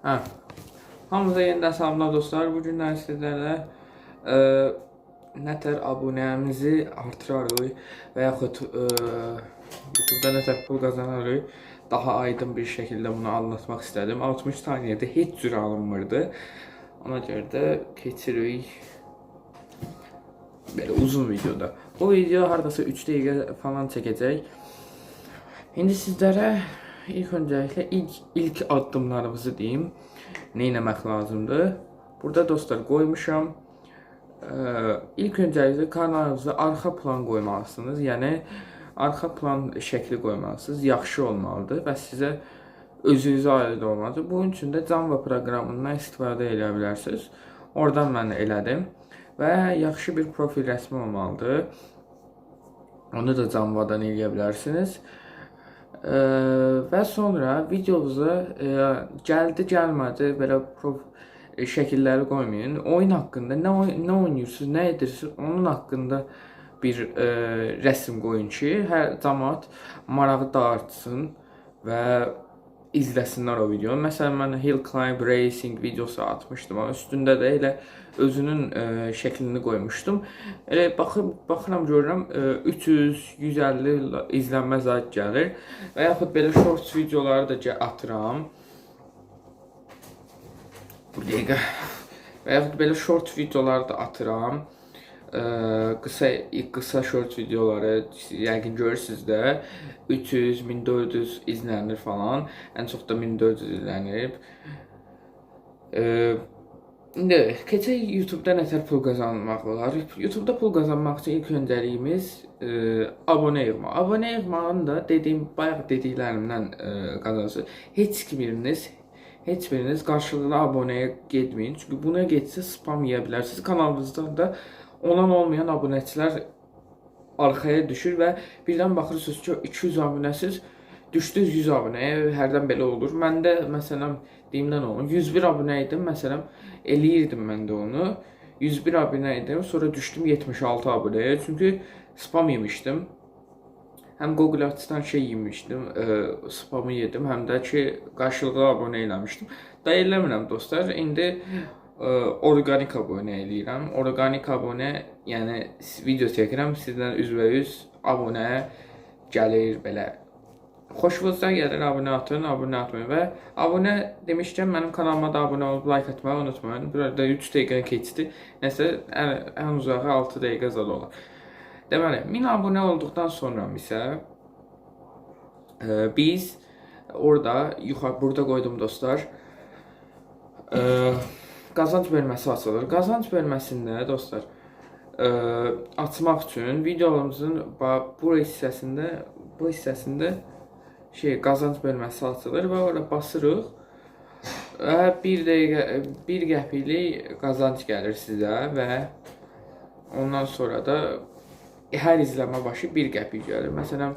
Hə. Hamınıza yenidən salamlar dostlar. Bu günlər sizlərlə ə, nətər abunəmizi artırarıq və yaxud ə, YouTube-da nətər pul qazanarıq daha aydın bir şəkildə bunu anlatmaq istədim. 60 saniyədə heç cür alınmırdı. Ona görə də keçirik belə uzun videoda. Bu video hardasa 3 dəqiqə falan çəkəcək. İndi sizlərə ilk öncəliklə ilk ilk addımlarımızı deyim. Nə etmək lazımdır? Burada dostlar qoymuşam. Ee, ilk öncəliklə kanalınıza arxa plan qoymalısınız. Yəni arxa plan şəkli qoymalısınız. Yaxşı olmalıdır və sizə özünüzə aid olmalıdır. Bunun üçün də Canva proqramından istifadə edə bilərsiniz. Oradan mən elədim və yaxşı bir profil rəsmi olmalıdır. Onu da Canvadan eləyə bilərsiniz. Ee, və sonra videonuza e, gəldi gəlmədi belə prof e, şəkilləri qoymayın. Oyun haqqında nə oy nə oynayırsınız, nə onun haqqında bir e, rəsm qoyun ki, hər cəmaət marağı dartsın və izləsinlər o videonu. Məsələn, mən Hill Climb Racing videosu atmışdım. Amma üstündə də elə özünün e, şəklini qoymuşdum. Elə baxıb baxıram görürəm e, 300, 150 la- izlənmə zad gəlir. Və yaxud belə shorts videoları da atıram. Bu dəqiqə. Və yaxud belə short videolar da atıram. Qısa qısa short videoları yəqin görürsüz də 300, 1400 izlənir falan. Ən çox da 1400 izlənir. Ə, İndi keçək YouTube-da nətər pul qazanmaq olar? YouTube-da pul qazanmaq üçün ilk öncəliyimiz ə, abunə yığmaq. Abunə yığmağın da dediyim bayaq dediklərimdən ə, qazansınız. Heç biriniz heç biriniz qarşılıqlı abunəyə getməyin. Çünki buna getsə spam yeyə bilərsiniz. Kanalınızdan da olan olmayan abunəçilər arxaya düşür və birdən baxırsınız ki 200 abunəsiz düşdünüz 100 abunəyə hərdən belə olur. Məndə məsələn deyimdən olun 101 abunə idim məsələn eləyirdim mən də onu. 101 abunə idim, sonra düşdüm 76 abunəyə çünki spam yemişdim. Həm Google Ads-dan şey yemişdim, e, spamı yedim, həm də ki qarşılıqlı abunə eləmişdim. Da eləmirəm dostlar. İndi e, orqanik abunə eləyirəm. Orqanik abunə, yəni video çəkirəm, sizdən üzbəüz abunə gəlir belə. Xoşunuza gəlir abunə atın, abunə atmayın və abunə demişkən mənim kanalıma da abunə olub like atmağı unutmayın. Burada 3 dəqiqə keçdi. Nəsə ən, ən uzağı 6 dəqiqə zad olar. Deməli, 1000 abunə olduqdan sonra isə e, biz orada yuxarı burada qoydum dostlar. E, qazanc bölməsi açılır. Qazanc bölməsində dostlar e, açmaq üçün videomuzun bu hissəsində bu hissəsində şey qazanc bölməsi açılır və ora basırıq. Və 1 dəqiqə 1 qəpiklik qazanc gəlir sizə və ondan sonra da hər izləmə başı 1 qəpik gəlir. Məsələn,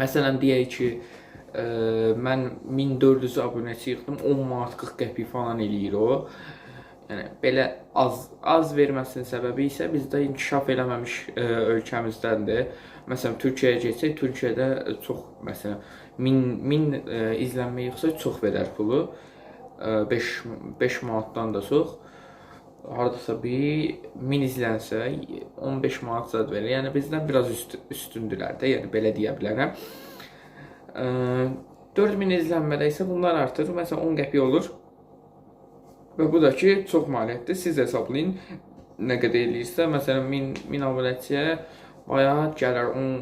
məsələn deyək ki, ə, mən 1400 abunəçi yığdım, 10 manat 40 qəpik falan eləyir o. Yəni belə az az verməsinin səbəbi isə bizdə inkişaf eləməmiş ə, ölkəmizdəndir. Məsələn, Türkiyəyə getsək, Türkiyədə çox məsələn 1000 1000 ə, izlənmə yığsa çox verər pulu. 5 5 manatdan da çox hardasa bir 1000 izlənsə 15 manat zad verir. Yəni bizdən biraz üst, üstündülər də, yəni belə deyə bilərəm. Ə, 4000 izlənmədə isə bunlar artır. Məsələn 10 qəpik olur. Və bu da ki, çox maliyyətdir. Siz hesablayın nə qədər eləyirsə, məsələn 1000 1000 abunəçiyə bayağı gələr 10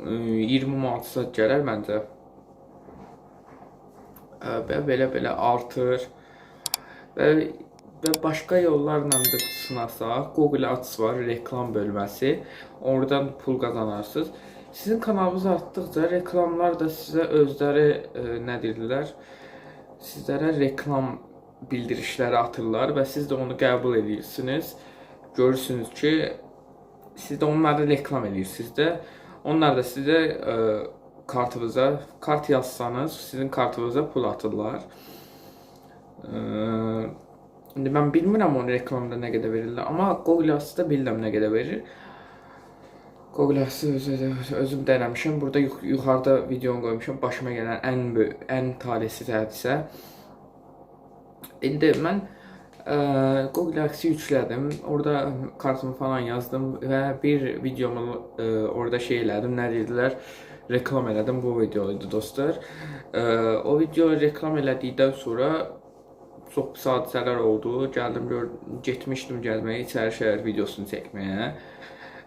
ə, 20 manat zad gələr məncə. Və belə belə artır. Və və başqa yollarla da sınasaq, Google Ads var, reklam bölməsi. Oradan pul qazanarsınız. Sizin kanalınız artdıqca reklamlar da sizə özləri ə, nə deyirlər? Sizlərə reklam bildirişləri atırlar və siz də onu qəbul edirsiniz. Görürsünüz ki, siz də onları reklam edirsiniz də. Onlar da sizə ə, kartınıza kart yazsanız, sizin kartınıza pul atırlar. Ə, İndi mən bilmirəm onun reklamda nə qədər verirlər, amma Google Ads-da bilirəm nə qədər verir. Google Ads-ı öz, özüm denəmişəm. Burada yux yuxarıda videonu qoymuşam. Başıma gələn ən ən talihsiz hadisə. İndi mən ə, Google Aksi yüklədim. Orada kartımı falan yazdım və bir videomu ə, orada şey elədim. Nə dedilər? Reklam elədim. Bu video idi dostlar. Ə, o video reklam elədikdən sonra çox pis hadisələr oldu. Gəldim getmişdim gəlməyə İçəri şəhər videosunu çəkməyə.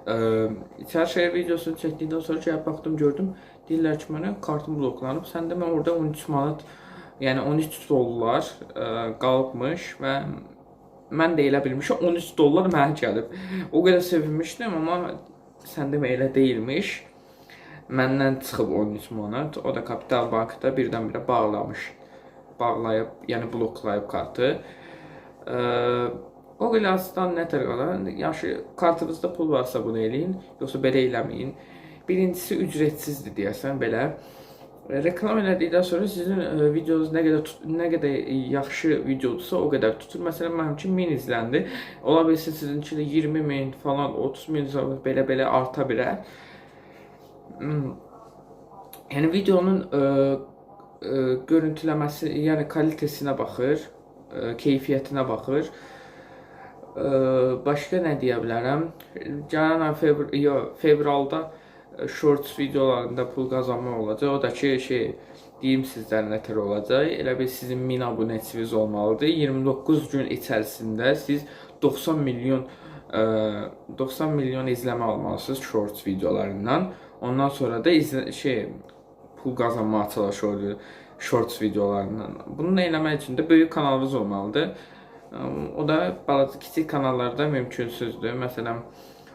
İçəri şəhər videosunu çəkdikdən sonra gəlib baxdım gördüm. Deyirlər ki, mənə kartım bloklanıb. Səndə mən orada 13 manat, yəni 13 dollar ə, qalıbmış və mən də elə bilmişəm 13 dollar mənə gəlib. O qədər sevinmişdim, amma səndə elə deyilmiş. Məndən çıxıb 13 manat. O da Kapital Bankda birdən-birə bağlamış. Bağlayıb, yəni bloklayıb kartı. Ə, o qilasdan nətər qalan? Yaxşı, kartınızda pul varsa bunu eləyin, yoxsa belə eləməyin. Birincisi ücretsizdir deyəsən belə. E, Reklam elədikdən sonra sizin e, videonuz nə qədər tut, nə qədər yaxşı videodursa o qədər tutur. Məsələn, mənim üçün 1000 izləndi. Ola bilsin sizinki də 20 min falan, 30 min belə-belə arta bilər. Hmm. Yəni videonun ə, ə, görüntüləməsi, yəni kalitesinə baxır, keyfiyyətinə baxır. Ə, başqa nə deyə bilərəm? Gələn ay fevr fevralda ə, shorts videolarında pul qazanmaq olacaq. O da ki, şey deyim sizlərə nətər olacaq. Elə bil sizin 1000 abunəçiniz olmalıdır. 29 gün içərisində siz 90 milyon ə, 90 milyon izləmə almalısınız shorts videolarından. Ondan sonra da izlə, şey pul qazanmağa çalışır shorts videolarından. Bunu eləmək üçün də böyük kanalınız olmalıdır. O da balaca kiçik kanallarda mümkünsüzdür. Məsələn,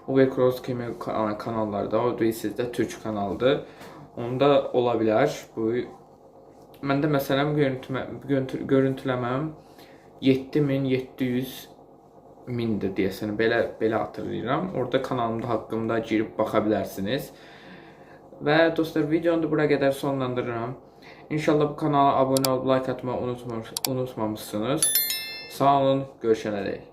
Overcross kimi ka- kanallarda, o deyilsizdə türk kanalıdır. Onda ola bilər. Bu məndə məsələn görüntümə, görüntü, görüntüləməm 7700 mindir deyəsən. Belə belə hatırlayıram. Orada kanalımda haqqımda girib baxa bilərsiniz. Və dostlar videonu da bura qədər sonlandırıram. İnşallah bu kanala abunə olub like atmağı unutmamış, unutmamışsınız. Sağ olun, görüşənədək.